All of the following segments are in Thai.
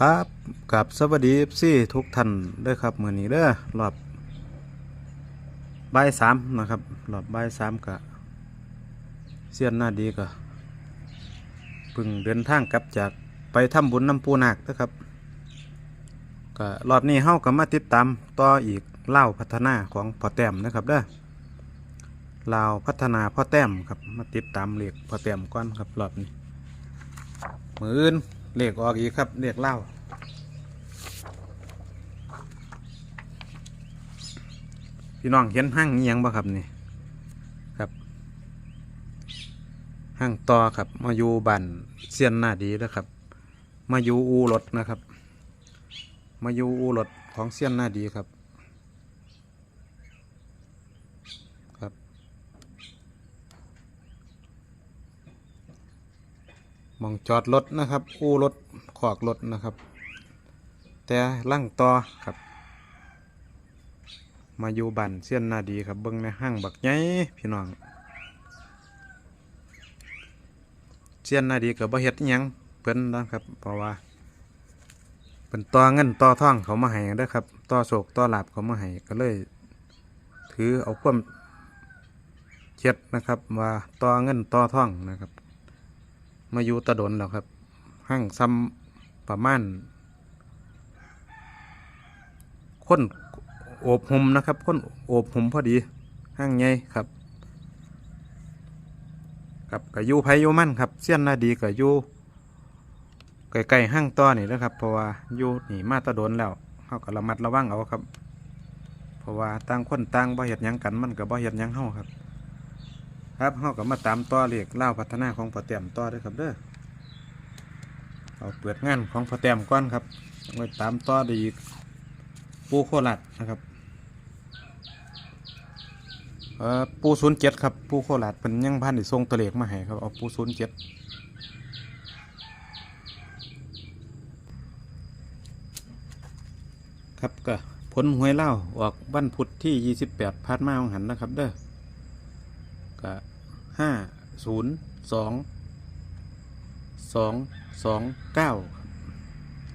ครับกับสวัสดีซี่ทุกท่านด้อครับมือนี้เด้อรอบบ่ายสามนะครับรอบบ่ายสามกะเสียนหน้าดีก็พึ่งเดินทางกลับจากไปทำบุญน้ำปูนาคนะครับก็รอบนี้เฮาก็มาติดตามต่ออีกเล่าพัฒนาของพ่อแต้มนะครับเด้อลาวพัฒนาพ่อแต้มครับมาติดตามเหลขพ่อแต้มก่อนครับรอบนี้มืออื่น เลขออกอีกครับเลขเล่าพี่น้องเห็นห้างอิหยังบ่ครับนี่ครับห้างต่อครับ มาอยู่บ้านเซียนหน้าดีแล้วครับ มาอยู่อูรถนะครับ มาอยู่อูรถของเซียนหน้าดีครับ มองจอดรถนะครับ อู้รถขอกรถนะครับ แต่ลั่งต่อครับ มาอยู่บ้านเสี้ยนนาดีครับเบิ้งในห้างบักใหญ่พี่น้องเสี้ยนนาดีกับบ่เฮ็ดอิหยังเพิ่นนะครับเพราะว่าเป็นต่อเงินต่อท่องเขามาให้เด้ครับต่อโศกต่อหลาบเขามาให้ก็เลย ถือเอาความเช็ดนะครับว่าต่อเงินต่อท่องนะครับ มาอยู่ตะดนแล้วครับห้างซ้ำประมาณคนโอบหุมนะครับคนโอบหุมพอดีห้างใหญ่ครับกับกับยูไพยูมั่นครับเสี้ยนนาดีกับยูไก่ๆห้างต้อนี่นะครับ เพราะว่ายูนี่มาตะดนแล้วเขาก็ระมัดระวังเอาครับ เพราะว่าต่างคนต่างบ่เห็ดยังกันมันกับบ่เห็ดยังเฮาครับ ครับเฮาก็มาตามต่อเลขเล่าพัฒนาของพ่อแต้มต่อด้อครับเด้อเอาเปิดงานของพ่อแต้มก่อนครับไว้ตามต่อได้อีกปูโคราชนะครับเอ่อปูศูนย์เจ็ดครับปูโคราชเป็นยังพันได้ส่งตัวเลขมาให้ครับเอาปูศูนย์เจ็ดครับก็ผลหวยเล่าออกวันพุธที่ 28พาดมาของหันนะครับเด้อ ก็ห้าศูนย์สองสองสองเก้า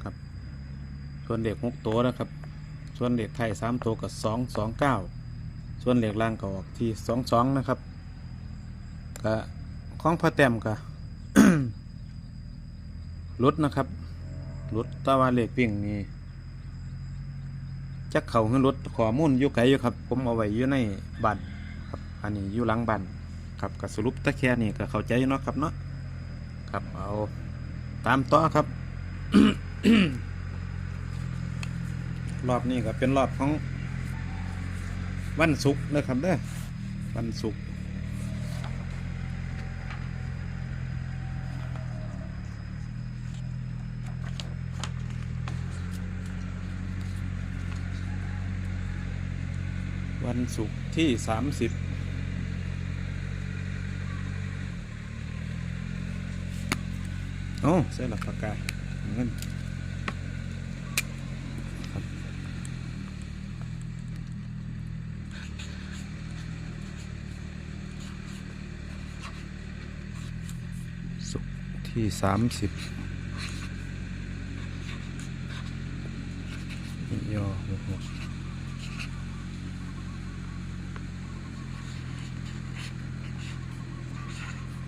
ครับ ส่วนเด็กหกตัวนะครับ ส่วนเด็กไทยสามตัวกับสองสองเก้าส่วนเด็กล่างก็ออกที่สองสองนะครับก็ของพระแต้มก็รุดนะครับรุดตะวันเหล็กวิ่งนี่จักเข่าขึ้นรถขอมุ่นอยู่ไกลอยู่ครับ ผมเอาไว้อยู่ในบัตรครับ อันนี้อยู่หลังบ้าน ครับก็สรุปตะแครนี่ก็เข้าใจเนาะครับเนาะครับเอาตามต่อครับ รอบนี้ก็เป็นรอบของวันศุกร์นะครับเด้อวันศุกร์วันศุกร์ที่สามสิบ อ้ใช่หลักปากกาเงินครับสุกร์ที่สามสิบนิยอหกหก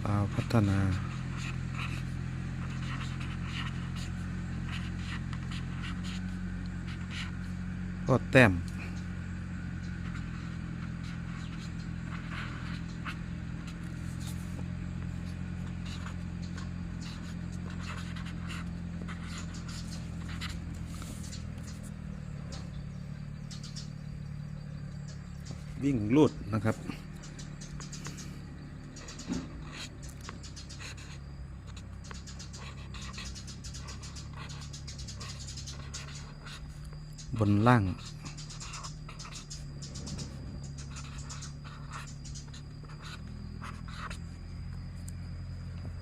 ลาวพัฒนา ก็แต้มวิ่งลูดนะครับ นล่าง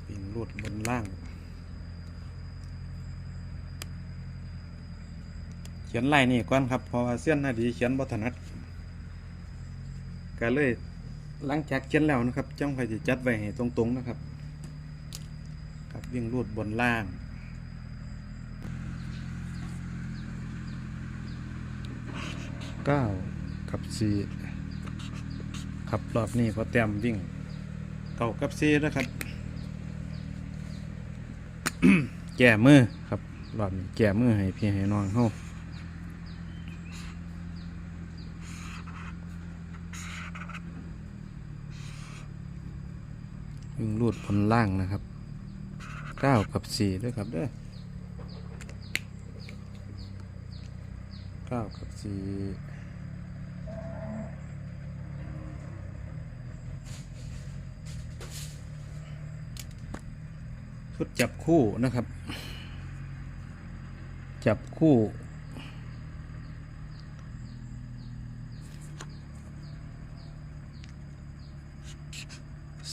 วิ่งรูดบนล่าง เขียนลายนี่ก่อนครับ เพราะว่าเส้นหน้าดีเขียนบัถนัดก็เลยหลังจากเขียนแล้วนะครับจ้องไปจะจัดไว้ให้ตรงๆนะครับ ครับวิ่งรูดบนล่าง เก้ากับสี่ครับรอบนี้พอเต็มวิ่งเก้ากับสี่นะครับ แก่มือครับรอบนี้แก่มือให้พี่ให้น้องเฮาวิ่งรูดบนล่างนะครับเก้ากับสี่ด้วยครับเด้อเก้ากับสี่ ชุดจับคู่นะครับ จับคู่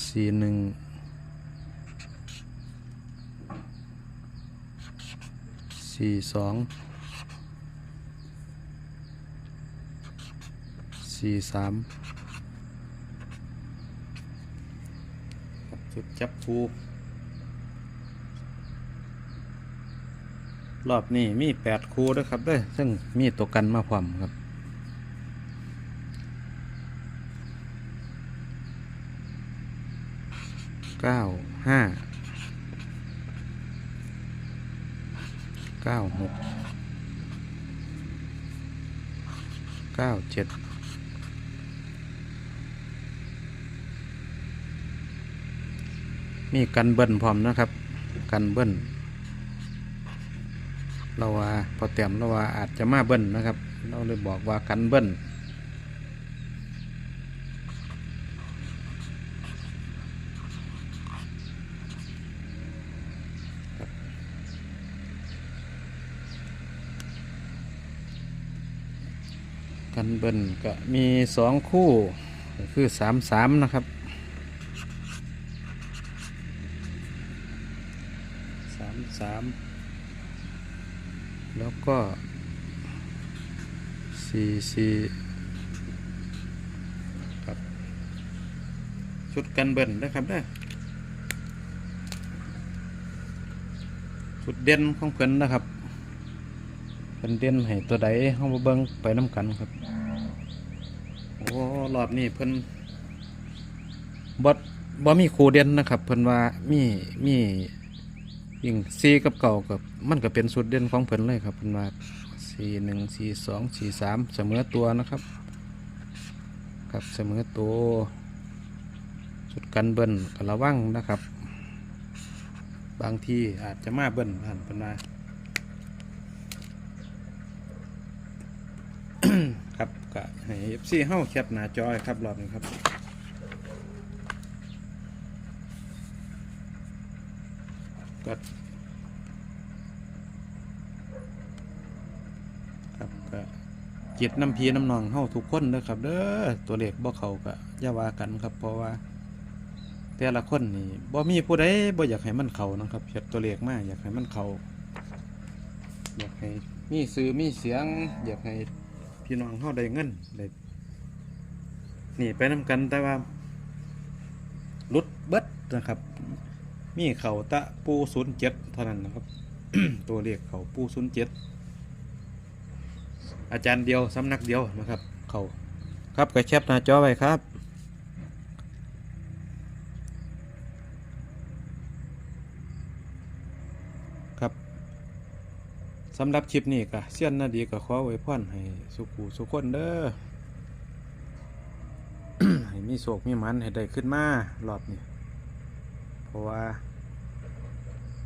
สี่หนึ่งสี่สองสี่สามจุดจับคู่ รอบนี้มีแปดคูด้วยครับเด้วยซึ่งมีตัวกันมาพร้อมครับ เก้าห้า เก้าหก เก้าเจ็ด มีกันเบิ้ลพร้อมนะครับ กันเบิ้ล เราว่าพอเตรียมเราว่าอาจจะมาเบิ้ลนะครับ เราเลยบอกว่ากันเบิ้ลกันเบิ้ลก็มีสองคู่คือสามสามนะครับสามสาม ก็สี่สี่ครับชุดกันเบิ้ลนะครับได้ชุดเด่นของเพิ่นนะครับเป็นเด่นให้ตัวใดเฮามาเบิ่งไปน้ำกันครับโอ้รอบนี้เพิ่นบ่บ่มีครูเด่นนะครับ เพิ่นว่ามีมี วิ่งซีกับเก่ากับมันก็เป็นสุดเด่นของเพิ่นเลยครับเพิ่นว่าสี่หนึ่งสี่สองสี่สามเสมอตัวนะครับ ครับเสมอตัวสุดกันเบิ้ลกระวังนะครับ บางทีอาจจะมาเบิ้ลผ่านเพิ่นว่าครับก็ให้ FC เฮาแคปหน้าจอยครับรอบนี้ครับ ก็ครับก็จิตน้ำพีน้ำนองเฮาทุกคนเด้อครับ เด้อตัวเลขบ่เขาก็อย่าว่ากันครับ เพราะว่า แต่ละคนนี่บ่มีผู้ใดบ่อยากให้มันเขานะครับเฮ็ดตัวเลขมากอยากให้มันเขาอยากให้มีสื่อมีเสียง อยากให้พี่น้องเฮาได้เงินได้นี่ไปนํกันแต่ว่าลุดเบิดนะครับ มีเขาตะปูศูนย์เจ็ดเท่านั้นนะครับ ตัวเลขเขาปูศูนย์เจ็ดอาจารย์เดียวสำนักเดียวนะครับ เขาครับก็แคปหน้าจอไว้ครับครับสำหรับคลิปนี้ก็เสี้ยนนาดีก็ขอไว้พรให้สุขูสุขคนเด้อให้มีโศกมีมันให้ได้ขึ้นมารอบนี้ ราะว่า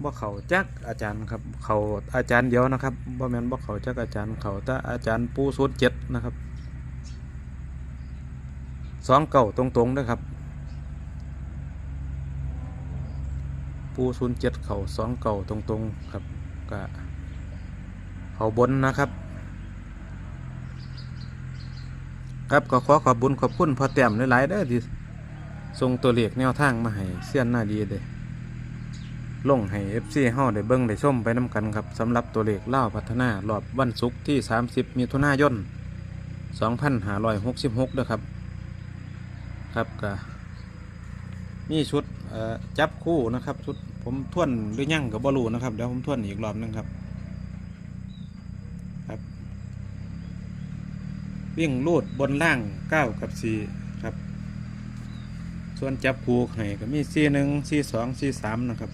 บ่เขาจักอาจารย์ครับเขาอาจารย์เดียวนะครับบ่แม่นบ่เขาจักอาจารย์เขาแต่อาจารย์ปูศูนย์เจ็ดนะครับสองเก่าตรงๆด้วยครับ ปูศูนย์เจ็ดเขาสองเก่าตรงๆครับก็เขาบนนะครับ ครับก็ขอขอบบุญขอบคุณพอแต้มหลายๆเด้อที่ ส่งตัวเลขแนวทางมาให้เสี้ยนหน้าดีเด้ลงให้ FC เฮาได้เบิ่งได้ชมไปนํกันครับสำหรับตัวเลขเล่าพัฒนารอบวันศุกร์ที่ 30มิถุนายน2566ด้อครับ ครับก็มีชุดจับคู่นะครับชุดผมท่วนหรือยังกับบอลูนะครับเดี๋ยวผมท่วนอีกรอบหนึงครับครับ วิ่งลูดบนล่างเก้ากับสี่ ส่วนจับคูให้ก็มีสี่หนึ่งสี่สองสี่สามนะครับ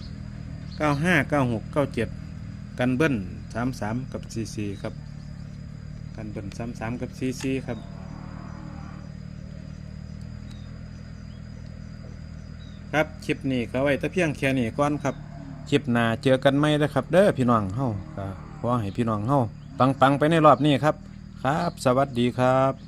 เก้าห้าเก้าหกเก้าเจ็ดกันเบิ้ลสามสามกับสี่สี่ครับ กันเบิ้ลสามสามกับสี่สี่ครับครับคลิปนี้ก็ไว้แต่เพียงแค่นี้ก่อนครับคลิปหน้าเจอกันไหมนะครับ เด้อพี่น้องเฮาก็ขอให้พี่น้องเฮาปังๆไปในรอบนี้ครับ ครับ สวัสดีครับ